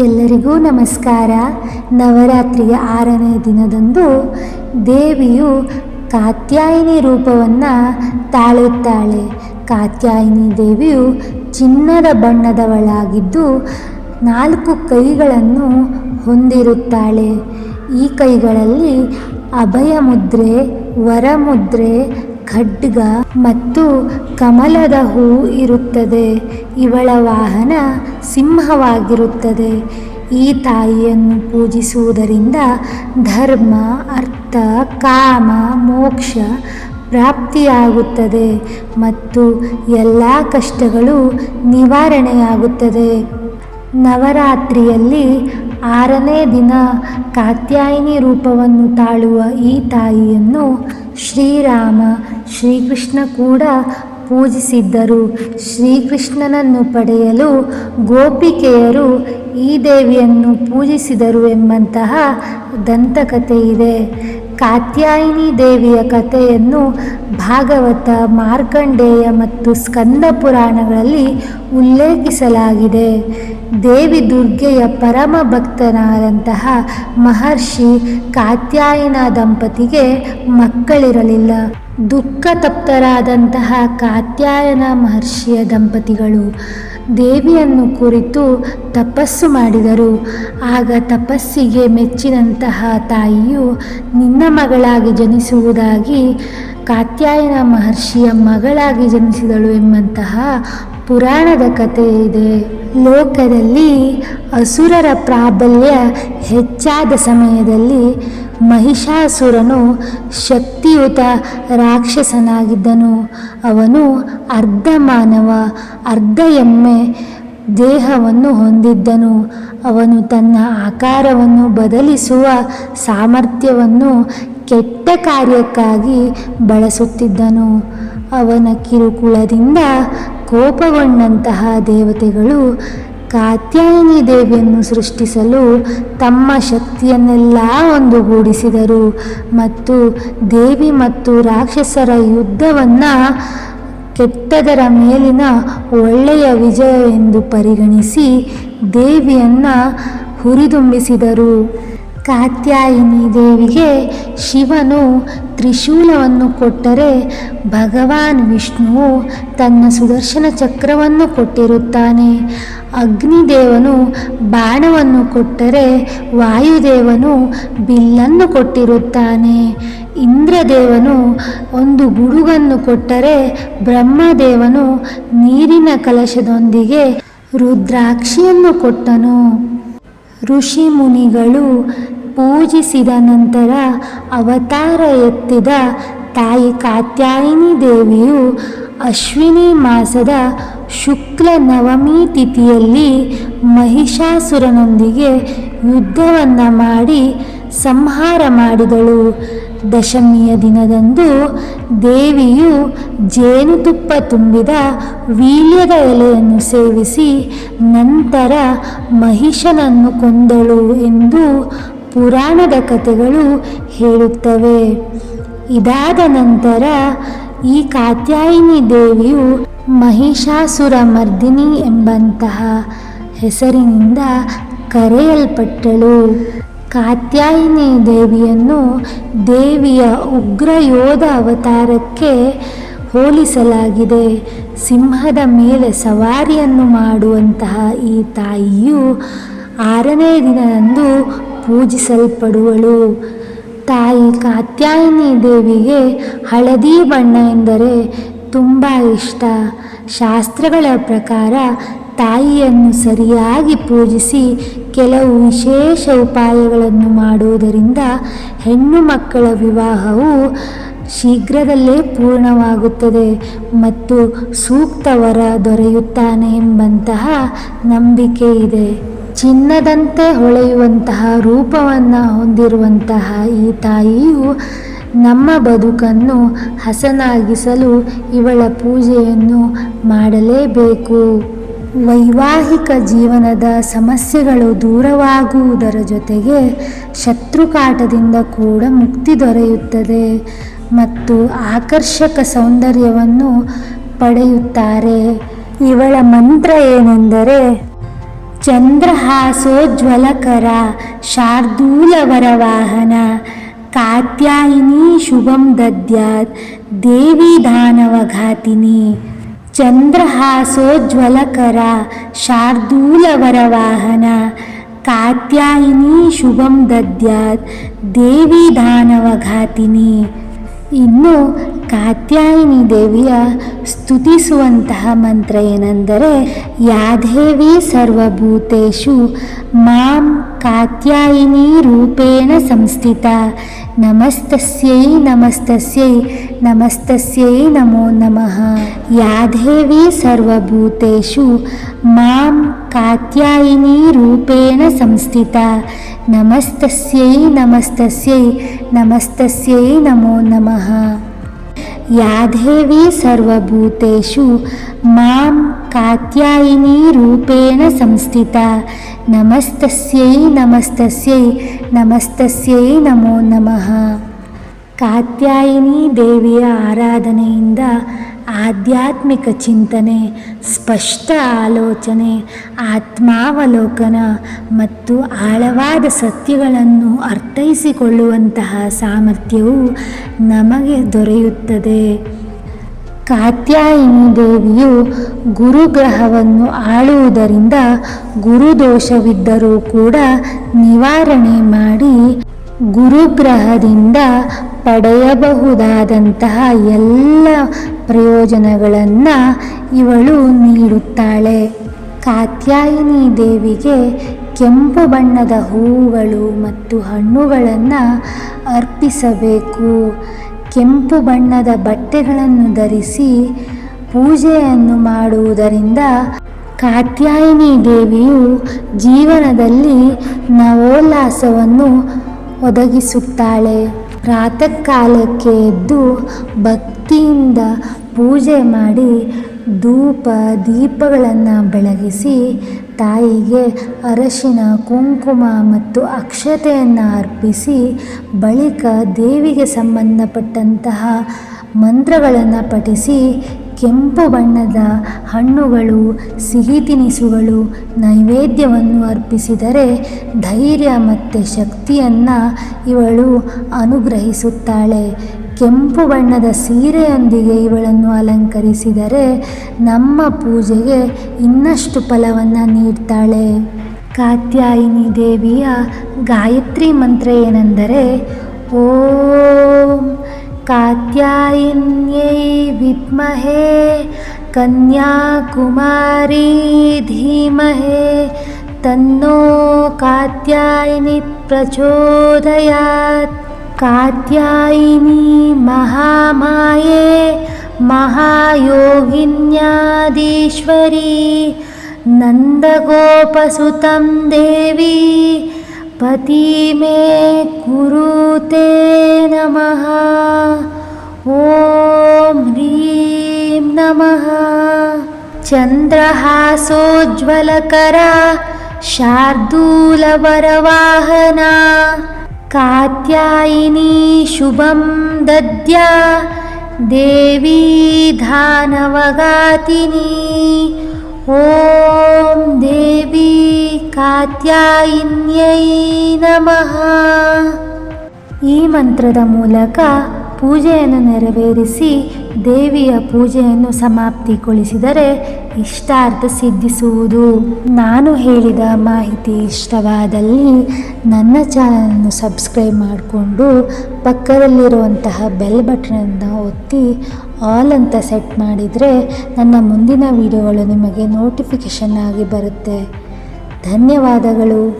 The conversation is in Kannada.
ಎಲ್ಲರಿಗೂ ನಮಸ್ಕಾರ. ನವರಾತ್ರಿಯ ಆರನೇ ದಿನದಂದು ದೇವಿಯು ಕಾತ್ಯಾಯಿನಿ ರೂಪವನ್ನು ತಾಳುತ್ತಾಳೆ ಕಾತ್ಯಾಯಿನಿ ದೇವಿಯು ಚಿನ್ನದ ಬಣ್ಣದವಳಾಗಿದ್ದು ನಾಲ್ಕು ಕೈಗಳನ್ನು ಹೊಂದಿರುತ್ತಾಳೆ. ಈ ಕೈಗಳಲ್ಲಿ ಅಭಯ ಮುದ್ರೆ ವರಮುದ್ರೆ, ಖಡ್ಗ ಮತ್ತು ಕಮಲದ ಹೂ ಇರುತ್ತದೆ. ಇವಳ ವಾಹನ ಸಿಂಹವಾಗಿರುತ್ತದೆ. ಈ ತಾಯಿಯನ್ನು ಪೂಜಿಸುವುದರಿಂದ ಧರ್ಮ, ಅರ್ಥ, ಕಾಮ, ಮೋಕ್ಷ ಪ್ರಾಪ್ತಿಯಾಗುತ್ತದೆ ಮತ್ತು ಎಲ್ಲ ಕಷ್ಟಗಳು ನಿವಾರಣೆಯಾಗುತ್ತದೆ. ನವರಾತ್ರಿಯಲ್ಲಿ ಆರನೇ ದಿನ ಕಾತ್ಯಾಯಿನಿ ರೂಪವನ್ನು ತಾಳುವ ಈ ತಾಯಿಯನ್ನು ಶ್ರೀರಾಮ, ಶ್ರೀಕೃಷ್ಣ ಕೂಡ ಪೂಜಿಸಿದ್ದರು. ಶ್ರೀಕೃಷ್ಣನನ್ನು ಪಡೆಯಲು ಗೋಪಿಕೆಯರು ಈ ದೇವಿಯನ್ನು ಪೂಜಿಸಿದರು ಎಂಬಂತಹ ದಂತಕಥೆ ಇದೆ ಕಾತ್ಯಾಯಿನಿ ದೇವಿಯ ಕಥೆಯನ್ನು ಭಾಗವತ, ಮಾರ್ಕಂಡೇಯ ಮತ್ತು ಸ್ಕಂದ ಪುರಾಣಗಳಲ್ಲಿ ಉಲ್ಲೇಖಿಸಲಾಗಿದೆ. ದೇವಿ ದುರ್ಗೆಯ ಪರಮ ಭಕ್ತನಾದಂತಹ ಮಹರ್ಷಿ ಕಾತ್ಯಾಯನ ದಂಪತಿಗೆ ಮಕ್ಕಳಿರಲಿಲ್ಲ. ದುಃಖ ತಪ್ತರಾದಂತಹ ಕಾತ್ಯಾಯನ ಮಹರ್ಷಿಯ ದಂಪತಿಗಳು ದೇವಿಯನ್ನು ಕುರಿತು ತಪಸ್ಸು ಮಾಡಿದರು. ಆಗ ತಪಸ್ಸಿಗೆ ಮೆಚ್ಚಿನಂತಹ ತಾಯಿಯು ನಿನ್ನ ಮಗಳಾಗಿ ಜನಿಸುವುದಾಗಿ ಕಾತ್ಯಾಯನ ಮಹರ್ಷಿಯ ಮಗಳಾಗಿ ಜನಿಸಿದಳು ಎಂಬಂತಹ ಪುರಾಣದ ಕಥೆ ಇದೆ. ಲೋಕದಲ್ಲಿ ಅಸುರರ ಪ್ರಾಬಲ್ಯ ಹೆಚ್ಚಾದ ಸಮಯದಲ್ಲಿ ಮಹಿಷಾಸುರನು ಶಕ್ತಿಯುತ ರಾಕ್ಷಸನಾಗಿದ್ದನು. ಅವನು ಅರ್ಧ ಮಾನವ, ಅರ್ಧ ಎಮ್ಮೆ ದೇಹವನ್ನು ಹೊಂದಿದ್ದನು. ಅವನು ತನ್ನ ಆಕಾರವನ್ನು ಬದಲಿಸುವ ಸಾಮರ್ಥ್ಯವನ್ನು ಕೆಟ್ಟ ಕಾರ್ಯಕ್ಕಾಗಿ ಬಳಸುತ್ತಿದ್ದನು. ಅವನ ಕಿರುಕುಳದಿಂದ ಕೋಪಗೊಂಡಂತಹ ದೇವತೆಗಳು ಕಾತ್ಯಾಯಿನಿ ದೇವಿಯನ್ನು ಸೃಷ್ಟಿಸಲು ತಮ್ಮ ಶಕ್ತಿಯನ್ನೆಲ್ಲ ಒಂದುಗೂಡಿಸಿದರು. ಮತ್ತು ದೇವಿ ಮತ್ತು ರಾಕ್ಷಸರ ಯುದ್ಧವನ್ನು ಕೆಟ್ಟದರ ಮೇಲಿನ ಒಳ್ಳೆಯ ವಿಜಯ ಎಂದು ಪರಿಗಣಿಸಿ ದೇವಿಯನ್ನು ಹುರಿದುಂಬಿಸಿದರು. ಕಾತ್ಯಾಯಿನಿ ದೇವಿಗೆ ಶಿವನು ತ್ರಿಶೂಲವನ್ನು ಕೊಟ್ಟರೆ ಭಗವಾನ್ ವಿಷ್ಣುವು ತನ್ನ ಸುದರ್ಶನ ಚಕ್ರವನ್ನು ಕೊಟ್ಟಿರುತ್ತಾನೆ. ಅಗ್ನಿದೇವನು ಬಾಣವನ್ನು ಕೊಟ್ಟರೆ ವಾಯುದೇವನು ಬಿಲ್ಲನ್ನು ಕೊಟ್ಟಿರುತ್ತಾನೆ. ಇಂದ್ರದೇವನು ಒಂದು ಗುಡುಗನ್ನು ಕೊಟ್ಟರೆ ಬ್ರಹ್ಮದೇವನು ನೀರಿನ ಕಲಶದೊಂದಿಗೆ ರುದ್ರಾಕ್ಷಿಯನ್ನು ಕೊಟ್ಟನು. ಋಷಿ ಮುನಿಗಳು ಪೂಜಿಸಿದ ನಂತರ ಅವತಾರ ಎತ್ತಿದ ತಾಯಿ ಕಾತ್ಯಾಯಿನಿ ದೇವಿಯು ಅಶ್ವಿನಿ ಮಾಸದ ಶುಕ್ಲ ನವಮಿ ತಿಥಿಯಲ್ಲಿ ಮಹಿಷಾಸುರನೊಂದಿಗೆ ಯುದ್ಧವನ್ನು ಮಾಡಿ ಸಂಹಾರ ಮಾಡಿದಳು. ದಶಮಿಯ ದಿನದಂದು ದೇವಿಯು ಜೇನುತುಪ್ಪ ತುಂಬಿದ ವೀಳ್ಯದ ಎಲೆಯನ್ನು ಸೇವಿಸಿ ನಂತರ ಮಹಿಷನನ್ನು ಕೊಂದಳು ಎಂದು ಪುರಾಣದ ಕಥೆಗಳು ಹೇಳುತ್ತವೆ. ಇದಾದ ನಂತರ ಈ ಕಾತ್ಯಾಯಿನಿ ದೇವಿಯು ಮಹಿಷಾಸುರ ಮರ್ದಿನಿ ಎಂಬಂತಹ ಹೆಸರಿನಿಂದ ಕರೆಯಲ್ಪಟ್ಟಳು. ಕಾತ್ಯಾಯಿನಿ ದೇವಿಯನ್ನು ದೇವಿಯ ಉಗ್ರ ಯೋಧ ಅವತಾರಕ್ಕೆ ಹೋಲಿಸಲಾಗಿದೆ. ಸಿಂಹದ ಮೇಲೆ ಸವಾರಿಯನ್ನು ಮಾಡುವಂತಹ ಈ ತಾಯಿಯು ಆರನೇ ದಿನದಂದು ಪೂಜಿಸಲ್ಪಡುವಳು. ತಾಯಿ ಕಾತ್ಯಾಯಿನಿ ದೇವಿಗೆ ಹಳದಿ ಬಣ್ಣ ಎಂದರೆ ತುಂಬ ಇಷ್ಟ. ಶಾಸ್ತ್ರಗಳ ಪ್ರಕಾರ ತಾಯಿಯನ್ನು ಸರಿಯಾಗಿ ಪೂಜಿಸಿ ಕೆಲವು ವಿಶೇಷ ಉಪಾಯಗಳನ್ನು ಮಾಡುವುದರಿಂದ ಹೆಣ್ಣು ಮಕ್ಕಳ ವಿವಾಹವು ಶೀಘ್ರದಲ್ಲೇ ಪೂರ್ಣವಾಗುತ್ತದೆ ಮತ್ತು ಸೂಕ್ತ ವರ ದೊರೆಯುತ್ತಾನೆ ಎಂಬಂತಹ ನಂಬಿಕೆ ಇದೆ. ಚಿನ್ನದಂತೆ ಹೊಳೆಯುವಂತಹ ರೂಪವನ್ನು ಹೊಂದಿರುವಂತಹ ಈ ತಾಯಿಯು ನಮ್ಮ ಬದುಕನ್ನು ಹಸನಾಗಿಸಲು ಇವಳ ಪೂಜೆಯನ್ನು ಮಾಡಲೇಬೇಕು. ವೈವಾಹಿಕ ಜೀವನದ ಸಮಸ್ಯೆಗಳು ದೂರವಾಗುವುದರ ಜೊತೆಗೆ ಶತ್ರುಕಾಟದಿಂದ ಕೂಡ ಮುಕ್ತಿ ದೊರೆಯುತ್ತದೆ ಮತ್ತು ಆಕರ್ಷಕ ಸೌಂದರ್ಯವನ್ನು ಪಡೆಯುತ್ತಾರೆ. ಇವಳ ಮಂತ್ರ ಏನೆಂದರೆ ಚಂದ್ರಹಾಸೋಜ್ವಲಕರ ಶಾರ್ದೂಲವರ ವಾಹನ ಕಾತ್ಯಾಯಿನಿ ಶುಭಂ ದದ್ಯಾತ್ ದೇವಿ ದಾನವಘಾತಿನಿ ಚಂದ್ರಹಾಸೋಜ್ವಲಕರ ಶಾರ್ದೂಲವರವಾಹನ ಕಾತ್ಯಾಯಿನಿ ಶುಭಂ ದದ್ಯಾತ್ ದೇವಿ ದಾನವಘಾತಿನಿ. ಇನ್ನು ಕಾತ್ಯಾಯಿನಿ ದೇವಿಯ ಸ್ತುತಿಸುವಂತಹ ಮಂತ್ರ ಏನೆಂದರೆ ಯಾದೇವಿ ಸರ್ವಭೂತೇಶು ಮಾಂ ಕಾತ್ಯಾಯಿನಿ ರೂಪೇಣ ಸಂಸ್ಥಿತ, ನಮಸ್ತಸ್ಯೈ ನಮಸ್ತಸ್ಯೈ ನಮಸ್ತಸ್ಯೈ ನಮೋ ನಮಃ. ಯಾದೇವಿ ಸರ್ವಭೂತೇಶು ಮಾಂ ಕಾತ್ಯಾಯಿನಿ ರೂಪೇಣ ಸಂಸ್ಥಿತ, ನಮಸ್ತಸ್ಯೈ ನಮಸ್ತಸ್ಯೈ ನಮಸ್ತಸ್ಯೈ ನಮೋ ನಮಃ. ಯಾದೇವಿ ಸರ್ವಭೂತೇಷು ಮಾಂ ಕಾತ್ಯಾಯಿನಿ ರೂಪೇಣ ಸಂಸ್ಥಿತ. ನಮಸ್ತಸ್ಯೈ ನಮಸ್ತಸ್ಯೈ ನಮಸ್ತಸ್ಯೈ ನಮೋ ನಮಃ. ಕಾತ್ಯಾಯಿನಿ ದೇವಿಯ ಆರಾಧನೆಯಿಂದ ಆಧ್ಯಾತ್ಮಿಕ ಚಿಂತನೆ, ಸ್ಪಷ್ಟ ಆಲೋಚನೆ, ಆತ್ಮಾವಲೋಕನ ಮತ್ತು ಆಳವಾದ ಸತ್ಯಗಳನ್ನು ಅರ್ಥೈಸಿಕೊಳ್ಳುವಂತಹ ಸಾಮರ್ಥ್ಯವು ನಮಗೆ ದೊರೆಯುತ್ತದೆ. ಕಾತ್ಯಾಯಿನಿ ದೇವಿಯು ಗುರುಗ್ರಹವನ್ನು ಆಳುವುದರಿಂದ ಗುರುದೋಷವಿದ್ದರೂ ಕೂಡ ನಿವಾರಣೆ ಮಾಡಿ ಗುರುಗ್ರಹದಿಂದ ಪಡೆಯಬಹುದಾದಂತಹ ಎಲ್ಲ ಪ್ರಯೋಜನಗಳನ್ನು ಇವಳು ನೀಡುತ್ತಾಳೆ. ಕಾತ್ಯಾಯಿನಿ ದೇವಿಗೆ ಕೆಂಪು ಬಣ್ಣದ ಹೂವುಗಳು ಮತ್ತು ಹಣ್ಣುಗಳನ್ನು ಅರ್ಪಿಸಬೇಕು. ಕೆಂಪು ಬಣ್ಣದ ಬಟ್ಟೆಗಳನ್ನು ಧರಿಸಿ ಪೂಜೆಯನ್ನು ಮಾಡುವುದರಿಂದ ಕಾತ್ಯಾಯಿನಿ ದೇವಿಯು ಜೀವನದಲ್ಲಿ ನವೋಲ್ಲಾಸವನ್ನು ಒದಗಿಸುತ್ತಾಳೆ. ಪ್ರಾತಃ ಕಾಲಕ್ಕೆ ಎದ್ದು ಭಕ್ತಿಯಿಂದ ಪೂಜೆ ಮಾಡಿ ಧೂಪ, ದೀಪಗಳನ್ನು ಬೆಳಗಿಸಿ ತಾಯಿಗೆ ಅರಶಿನ, ಕುಂಕುಮ ಮತ್ತು ಅಕ್ಷತೆಯನ್ನು ಅರ್ಪಿಸಿ ಬಳಿಕ ದೇವಿಗೆ ಸಂಬಂಧಪಟ್ಟಂತಹ ಮಂತ್ರಗಳನ್ನು ಪಠಿಸಿ ಕೆಂಪು ಬಣ್ಣದ ಹಣ್ಣುಗಳು, ಸಿಹಿ ತಿನಿಸುಗಳು, ನೈವೇದ್ಯವನ್ನು ಅರ್ಪಿಸಿದರೆ ಧೈರ್ಯ ಮತ್ತು ಶಕ್ತಿಯನ್ನು ಇವಳು ಅನುಗ್ರಹಿಸುತ್ತಾಳೆ. ಕೆಂಪು ಬಣ್ಣದ ಸೀರೆಯೊಂದಿಗೆ ಇವಳನ್ನು ಅಲಂಕರಿಸಿದರೆ ನಮ್ಮ ಪೂಜೆಗೆ ಇನ್ನಷ್ಟು ಫಲವನ್ನು ನೀಡ್ತಾಳೆ. ಕಾತ್ಯಾಯಿನಿ ದೇವಿಯ ಗಾಯತ್ರಿ ಮಂತ್ರ ಏನೆಂದರೆ, ಓಂ कात्यायन्यै विद्महे कन्याकुमारी धीमहे तन्नो कात्यायनि प्रचोदयात्। कात्यायिनी महामाये महायोगिन्यादीश्वरी नन्दगोपसुतं देवी पति मे कुरुते नमः। ॐ ह्रीं नमः। चन्द्रहासोज्ज्वलकरा शार्दूलवरवाहना कात्यायिनी शुभं दद्या देवी धानवगातिनी। ॐ ಕಾತ್ಯಾಯಿನ್ಯೈ ನಮಃ. ಈ ಮಂತ್ರದ ಮೂಲಕ ಪೂಜೆಯನ್ನು ನೆರವೇರಿಸಿ ದೇವಿಯ ಪೂಜೆಯನ್ನು ಸಮಾಪ್ತಿಗೊಳಿಸಿದರೆ ಇಷ್ಟಾರ್ಥ ಸಿದ್ಧಿಸುವುದು. ನಾನು ಹೇಳಿದ ಮಾಹಿತಿ ಇಷ್ಟವಾದಲ್ಲಿ ನನ್ನ ಚಾನಲನ್ನು ಸಬ್ಸ್ಕ್ರೈಬ್ ಮಾಡಿಕೊಂಡು ಪಕ್ಕದಲ್ಲಿರುವಂತಹ ಬೆಲ್ ಬಟನನ್ನು ಒತ್ತಿ ಆಲ್ ಅಂತ ಸೆಟ್ ಮಾಡಿದರೆ ನನ್ನ ಮುಂದಿನ ವಿಡಿಯೋಗಳು ನಿಮಗೆ ನೋಟಿಫಿಕೇಷನ್ ಆಗಿ ಬರುತ್ತೆ. ಧನ್ಯವಾದಗಳು.